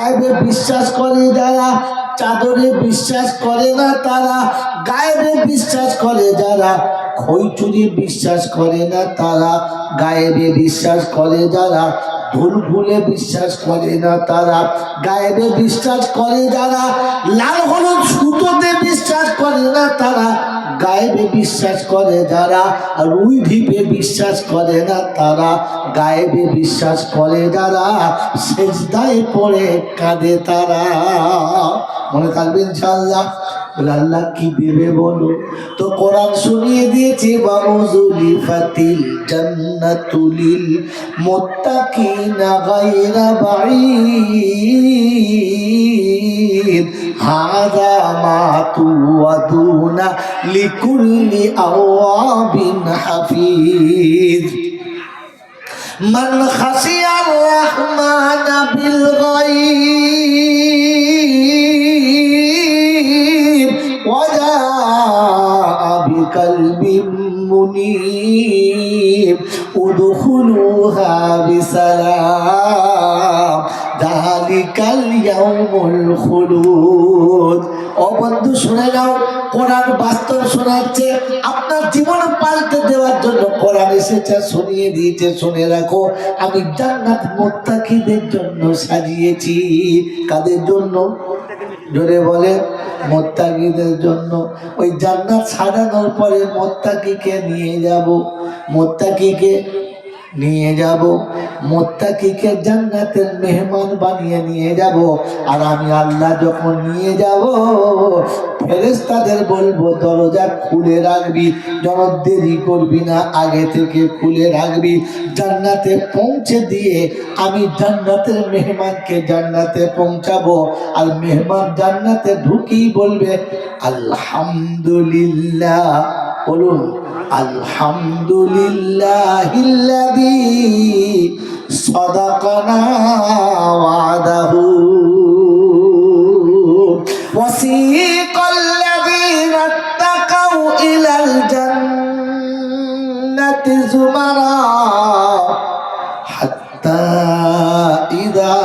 গায়েবে বিশ্বাস করে যারা, চাদরে বিশ্বাস করে না তারা, গায়েবে বিশ্বাস করে যারা খৈচুরি বিশ্বাস করে না তারা, গায়েবে বিশ্বাস করে যারা ভুল ভুলে বিশ্বাস করে না তারা, গায়েবে বিশ্বাস করে যারা, লাল হলুদ সুতোতে বিশ্বাস করে না তারা গায়েবে বিশ্বাস করে যারা রুই ঢিপে বিশ্বাস করে না তারা, গায়েবে বিশ্বাস করে যারা, সেজদায় পড়ে কাঁদে তারা। মনে থাকবে ইনশাআল্লাহ। বলে, আল্লাহ কি দেবে বলো? তো কোরআন শুনিয়ে দিয়েছে বাবুজুলি ফাতিল জান্নাতুলিল মুত্তাকিনা গায়রা বাঈদ। হাযা মা তুওয়াদুনা লিকুল্লি আওয়াবিন হাফিজ من خشي الرحمن بالغيب وجاء بقلب منيب ادخلوها بسلام ذلك اليوم الخلود ও বন্ধু শুনে নাও, কোরআন বাস্তব শোনাচ্ছে। আপনার জীবন পাল্টে দেওয়ার জন্য কোরআন এসেছে, শুনিয়ে দিয়েছে, শুনে রাখো। আমি জান্নাত মোত্তাকিদের জন্য সাজিয়েছি। কাদের জন্য? জোরে বলে মোত্তাকিদের জন্য। ওই জান্নাত সাজানোর পরে মোত্তাকিকে নিয়ে যাব। মোত্তাকিকে নিয়ে যাব। মোত্তাকিকে জান্নাতের মেহমান বানিয়ে নিয়ে যাব। আর আমি আল্লাহ যখন নিয়ে যাব, ফেরেশতাদের বলব, দরজা খুলে রাখবি যেন দেরি করবি না, আগে থেকে খুলে রাখবি। জান্নাতে পৌঁছে দিয়ে আমি জান্নাতের মেহমানকে জান্নাতে পৌঁছাবো। আর মেহমান জান্নাতে ঢুকেই বলবে, আলহামদুলিল্লাহ। বলুন الحمد لله الذي صدقنا وعده. وسيق الذين اتقوا إلى الجنة زمرا. حتى إذا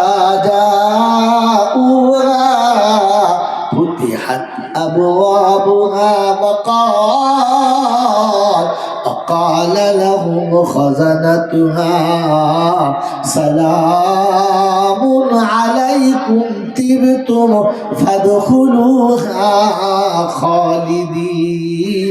جاءوها فتحت أبوابها وقال خزنتها سلام عليكم تبتم فادخلوها خالدين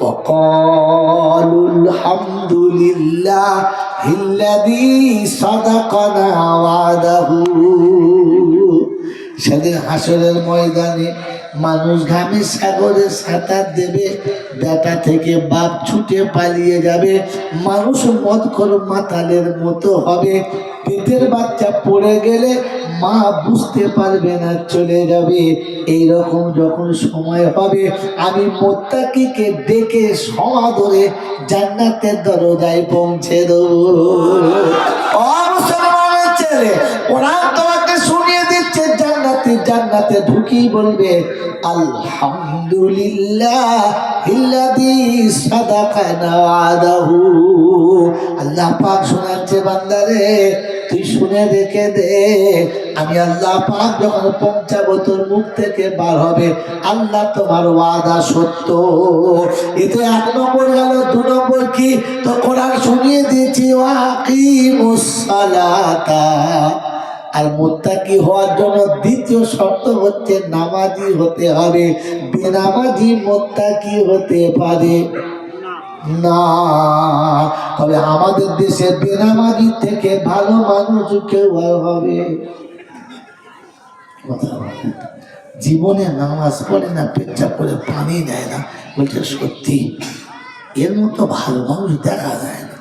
وقالوا الحمد لله الذي صدقنا وعده সেদিন হাসরের ময়দানে মানুষ ঘামে সাগরে সাঁতার দেবে বেটা থেকে বাপ ছুটে পালিয়ে যাবে, মানুষ মদ কর মাতালের মতো হবে। পেটের বাচ্চা পড়ে গেলে মা বুঝতে পারবে না চলে যাবে। এই রকম যখন সময় হবে, আমি মোত্তাকিকে ডেকে সমাদরে জান্নাতের দরজায় পৌঁছে দেবো। জান্নাতে ঢুকি বলবে আলহামদুলিল্লাহ আল্লাহ পাক শোনাচ্ছে, বান্দারে, তুই শুনে রেখে দে। আমি আল্লাহ পাক যখন পৌঁছাবো তোর মুখ থেকে বার হবে, আল্লাহ তোমার ওয়াদা সত্য। এতে এক নম্বর গেল, দু নম্বর কি? তো কোরআন শুনিয়ে দিয়েছি ওয়াকিমুস সালাতা। আর মোত্তাকি হওয়ার জন্য দ্বিতীয় শর্ত হচ্ছে নামাজি হতে হবে। বেনামাজি মোত্তাকি হতে পারে। না তবে আমাদের দেশে বেনামাজি থেকে ভালো মানুষ কেউ হবে। জীবনে নামাজ পড়ে না পেচ্ছা করে পানি দেয় না বলছে সত্যি। এর মতো ভালো মানুষ দেখা যায় না।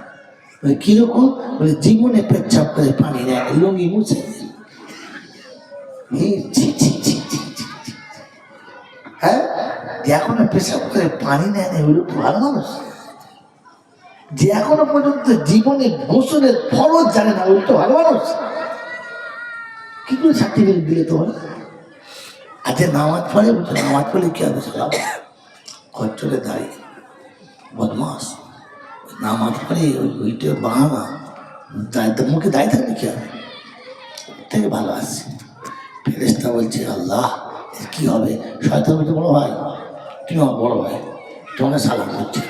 কীরকম? বলে জীবনে পেচ্ছাপ করে পানি দেয় না, লুঙ্গি মুছে দেয়। ছি। হ্যাঁ? এখনও পেশাব করে পানি নেয় না ওই লোক ভালো মানুষ। যে এখনও পর্যন্ত জীবনে গোসলের ফরজ জানে না ওই তো ভালো মানুষ। কি করে সার্টিফিকেট দিলে তোমার? আজকে নামাজ পড়ে, বলছে, নামাজ পড়লে কি হবে সালাম ঘর চলে দাঁড়িয়ে, বদমাস। নামাজ পড়ে ওইটা বাহানা। মুখে দায় থাকলে কি হবে? থেকে ভালো আছে। ফেরেস্তা বলছে, আল্লাহ, এর কি হবে? শয়তান বলছে, বড় ভাই তুমি আমার বড় ভাই? তোমাকে সালাম করছি।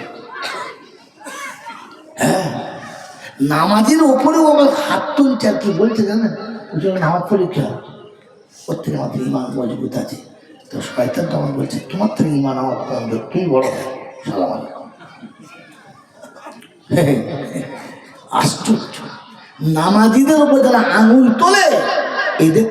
হ্যাঁ? নামাজের ওপরেও আমার হাত তুলছে আর কি বলছে, জানেন? নামাজ পরীক্ষা ওর থেকে আমাদের ইমান মজবুত আছে। তো শয়তান তখন বলছে, তোমার থেকে ইমান আমার কম তুমি বড় সালাম আশ্চর্য। নামাজিদের উপর যারা আঙুল তোলে, এদের